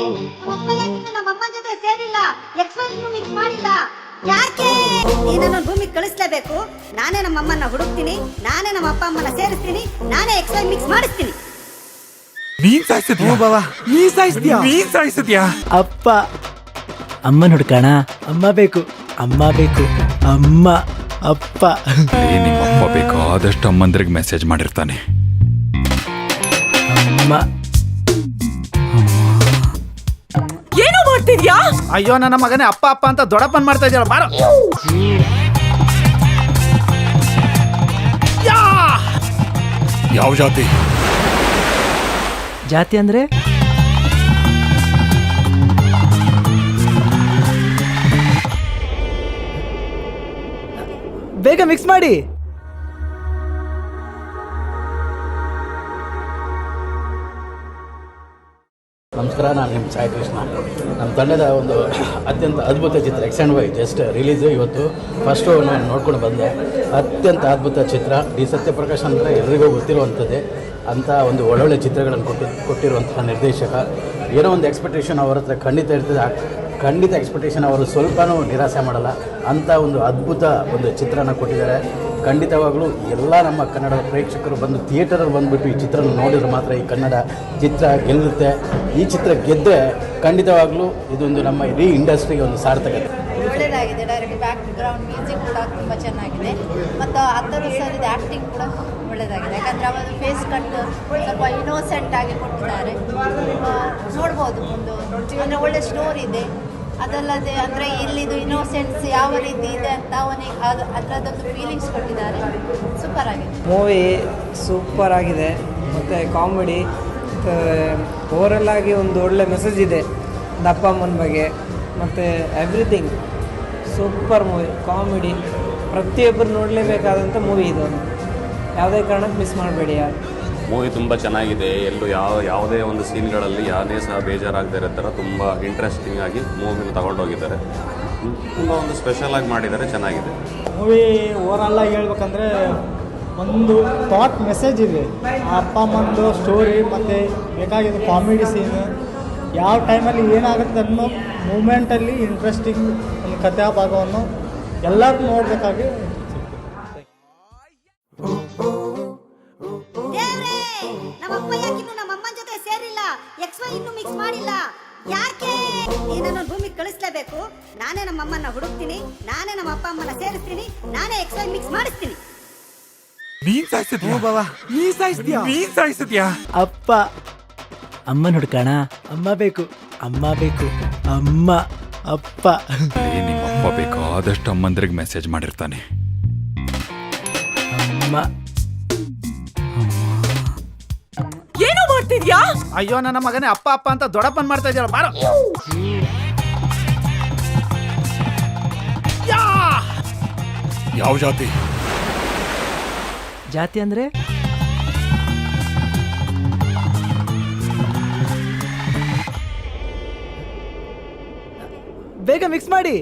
ನಮ್ಮಮ್ಮನ ಜೊತೆ ಸೇರಿಲ್ಲ ಎಕ್ಸ್ಪೈರ್ ಮಿಕ್ಸ್ ಮಾಡಿಲ್ಲ. ಯಾಕೆ? ನೀನನ್ನು ಭೂಮಿಗೆ ಕಳಿಸ್ಲೇಬೇಕು. ನಾನೇ ನಮ್ಮ ಅಮ್ಮನ ಹುಡುಕ್ತೀನಿ ನಾನೇ ನಮ್ಮ ಅಪ್ಪ ಅಮ್ಮನ ಸೇರಿಸ್ತೀನಿ ನಾನೇ ಎಕ್ಸ್ಪೈರ್ ಮಿಕ್ಸ್ ಮಾಡಿಸ್ತೀನಿ. ನೀನ್ ಸಾಯಿಸಿದ್ಯಾ? ಬಾಬಾ ನೀ ಸಾಯಿಸ್ತೀಯಾ ನೀನ್ ಸಾಯಿಸಿದ್ಯಾ? ಅಪ್ಪ ಅಮ್ಮನ ಹುಡ್ಕೋಣ. ಅಮ್ಮ ಬೇಕು ಅಮ್ಮ ಬೇಕು ಅಮ್ಮ ಅಪ್ಪ. ನಿಮ್ಮಪ್ಪ ಬೇಕಾದಷ್ಟು ಅಮ್ಮಂದ್ರಿಗೆ ಮೆಸೇಜ್ ಮಾಡಿರ್ತಾನೆ. ಅಮ್ಮ. ಮಾಡ್ತಿದ್ಯಾ? ಅಯ್ಯೋ ನನ್ನ ಮಗನೇ ಅಪ್ಪ ಅಪ್ಪ ಅಂತ ದೊಡ್ಡಪ್ಪನ್ ಮಾಡ್ತಾ ಇದೆಯಲ್ಲ ಬಾರ. ಯಾವ ಜಾತಿ? ಜಾತಿ ಅಂದ್ರೆ? ಬೇಗ ಮಿಕ್ಸ್ ಮಾಡಿ. ನಮಸ್ಕಾರ, ನಾನು ನಿಮ್ಮ ಸಾಯಿ ಕೃಷ್ಣ. ನಮ್ಮ ತಂಡದ ಒಂದು ಅತ್ಯಂತ ಅದ್ಭುತ ಚಿತ್ರ X and Y just release ಇವತ್ತು. ಫಸ್ಟು ನಾನು ನೋಡ್ಕೊಂಡು ಬಂದೆ. ಅತ್ಯಂತ ಅದ್ಭುತ ಚಿತ್ರ. ಡಿ ಸತ್ಯಪ್ರಕಾಶ್ ಅಂದರೆ ಎಲ್ರಿಗೂ ಗೊತ್ತಿರುವಂಥದ್ದೇ. ಅಂಥ ಒಂದು ಒಳ್ಳೊಳ್ಳೆ ಚಿತ್ರಗಳನ್ನು ಕೊಟ್ಟಿ, ಕೊಟ್ಟಿರುವಂತಹ ನಿರ್ದೇಶಕ. ಏನೋ ಒಂದು ಎಕ್ಸ್ಪೆಕ್ಟೇಷನ್ ಅವ್ರ ಹತ್ರ ಖಂಡಿತ ಇರ್ತದೆ. ಖಂಡಿತ ಎಕ್ಸ್ಪೆಕ್ಟೇಷನ್ ಅವರು ಸ್ವಲ್ಪನೂ ನಿರಾಸೆ ಮಾಡಲ್ಲ. ಅಂಥ ಒಂದು ಅದ್ಭುತ ಒಂದು ಚಿತ್ರನ ಕೊಟ್ಟಿದ್ದಾರೆ. ಖಂಡಿತವಾಗಲೂ ಎಲ್ಲ ನಮ್ಮ ಕನ್ನಡದ ಪ್ರೇಕ್ಷಕರು ಬಂದು ಥಿಯೇಟರಲ್ಲಿ ಬಂದುಬಿಟ್ಟು ಈ ಚಿತ್ರ ನೋಡಿದ್ರೆ ಮಾತ್ರ ಈ ಕನ್ನಡ ಚಿತ್ರ ಗೆಲ್ಲುತ್ತೆ. ಈ ಚಿತ್ರ ಗೆದ್ದರೆ ಖಂಡಿತವಾಗಲೂ ಇದೊಂದು ನಮ್ಮ ಇಡೀ ಇಂಡಸ್ಟ್ರಿಗೆ ಒಂದು ಸಾರ್ಥಕತೆ ಒಳ್ಳೆಯದಾಗಿದೆ ಡೈರೆಕ್ಟ್ ಬ್ಯಾಕ್ ಗ್ರೌಂಡ್ ಮ್ಯೂಸಿಕ್ ಕೂಡ ತುಂಬ ಚೆನ್ನಾಗಿದೆ. ಮತ್ತು ಅತ್ತರು ಸರ್ ಇದು ಆ್ಯಕ್ಟಿಂಗ್ ಕೂಡ ಒಳ್ಳೆಯದಾಗಿದೆ ಯಾಕಂದರೆ ಅವರು ಫೇಸ್ ಕಟ್ ಸ್ವಲ್ಪ ಇನೋಸೆಂಟ್ ಆಗಿ ಕೊಟ್ಟಿದ್ದಾರೆ. ನೋಡ್ಬೋದು ಒಂದು ಒಳ್ಳೆ ಸ್ಟೋರಿ ಇದೆ. ಅದಲ್ಲದೆ ಅಂದರೆ ಇಲ್ಲಿದು ಇನ್ನೋಸೆನ್ಸ್ ಯಾವ ರೀತಿ ಇದೆ ಅಂತ ಅವನಿಗೆ ಅದು ಅದರದ್ದೊಂದು ಫೀಲಿಂಗ್ಸ್ ಕೊಟ್ಟಿದ್ದಾರೆ. ಸೂಪರ್ ಆಗಿದೆ. ಮೂವಿ ಸೂಪರ್ ಆಗಿದೆ. ಮತ್ತು ಕಾಮಿಡಿ ಓವರಲ್ ಆಗಿ ಒಂದು ಒಳ್ಳೆ ಮೆಸೇಜ್ ಇದೆ. ದಪ್ಪ ಅಮ್ಮನ ಬಗ್ಗೆ, ಮತ್ತು ಎವ್ರಿಥಿಂಗ್ ಸೂಪರ್ ಮೂವಿ ಕಾಮಿಡಿ ಪ್ರತಿಯೊಬ್ಬರು ನೋಡಲೇಬೇಕಾದಂಥ ಮೂವಿ ಇದು. ಯಾವುದೇ ಕಾರಣಕ್ಕೆ ಮಿಸ್ ಮಾಡಬೇಡಿ ಯಾರು. ಮೂವಿ ತುಂಬ ಚೆನ್ನಾಗಿದೆ. ಎಲ್ಲೂ ಯಾವ, ಯಾವುದೇ ಒಂದು ಸೀನ್ಗಳಲ್ಲಿ ಯಾವುದೇ ಸಹ ಬೇಜಾರಾಗದೇ ಇರೋ ಥರ ತುಂಬ ಇಂಟ್ರೆಸ್ಟಿಂಗ್ ಆಗಿ ಮೂವಿನ ತಗೊಂಡೋಗಿದ್ದಾರೆ. ತುಂಬ ಒಂದು ಸ್ಪೆಷಲ್ ಆಗಿ ಮಾಡಿದ್ದಾರೆ, ಚೆನ್ನಾಗಿದೆ. ಮೂವಿ ಓವರಾಲ್ ಆಗಿ ಹೇಳ್ಬೇಕಂದ್ರೆ ಒಂದು ಥಾಟ್ ಮೆಸೇಜ್ ಇದೆ. ಅಪ್ಪ, ಅಮ್ಮಂದು ಸ್ಟೋರಿ ಮತ್ತು ಬೇಕಾಗಿದ್ದು ಕಾಮಿಡಿ ಸೀನ್ ಯಾವ ಟೈಮಲ್ಲಿ ಏನಾಗುತ್ತೆ ಅನ್ನೋ ಮೂಮೆಂಟಲ್ಲಿ ಇಂಟ್ರೆಸ್ಟಿಂಗ್ ಒಂದು ಕಥಾ ಭಾಗವನ್ನು ಎಲ್ಲರೂ ನೋಡಬೇಕಾಗಿ ನಮ್ಮಪ್ಪ ನಮ್ಮ ಇನ್ನು ಜೊತೆ ಸೇರಿಲ್ಲ. ಎಕ್ಸ್ಪೈರ್ ಇನ್ನು ಮಿಕ್ಸ್ ಮಾಡಿಲ್ಲ. ಯಾಕೆ? ನೀನನ್ನು ಭೂಮಿಗೆ ಕಳಿಸ್ಲೇಬೇಕು. ನಾನೇ ನಮ್ಮ ಅಮ್ಮನ ಹುಡುಕ್ತೀನಿ. ನಾನೇ ನಮ್ಮ ಅಪ್ಪ ಅಮ್ಮನ ಸೇರಿಸ್ತೀನಿ. ನಾನೇ ಎಕ್ಸ್ಪೈರ್ ಮಿಕ್ಸ್ ಮಾಡಿಸ್ತೀನಿ. ನೀನ್ ಸಾಯಿಸಿದ್ಯಾ ಬಾಬಾ. ನೀ ಸಾಯಿಸ್ತೀಯ? ನೀನ್ ಸಾಯಿಸಿದ್ಯಾ ಅಪ್ಪ ಅಮ್ಮನ ಹುಡ್ಕೋಣ? ಅಮ್ಮ ಬೇಕು. ಅಮ್ಮ ಬೇಕು. ಅಮ್ಮ ಅಪ್ಪ. ಅಮ್ಮ ಬೇಕು ಬೇಕಾದಷ್ಟು ಅಮ್ಮಂದ್ರಿಗೆ ಮೆಸೇಜ್ ಮಾಡಿರ್ತಾನೆ. ಅಮ್ಮ. ಮಾಡ್ತಿದ್ಯಾ? ಅಯ್ಯೋ ನನ್ನ ಮಗನೇ ಅಪ್ಪ ಅಪ್ಪ ಅಂತ ದೊಡ್ಡಪ್ಪನ್ ಮಾಡ್ತಾ ಇದೆಯಲ್ಲ ಬಾರ. ಯಾವ ಜಾತಿ? ಜಾತಿ ಅಂದ್ರೆ? ಬೇಗ ಮಿಕ್ಸ್ ಮಾಡಿ.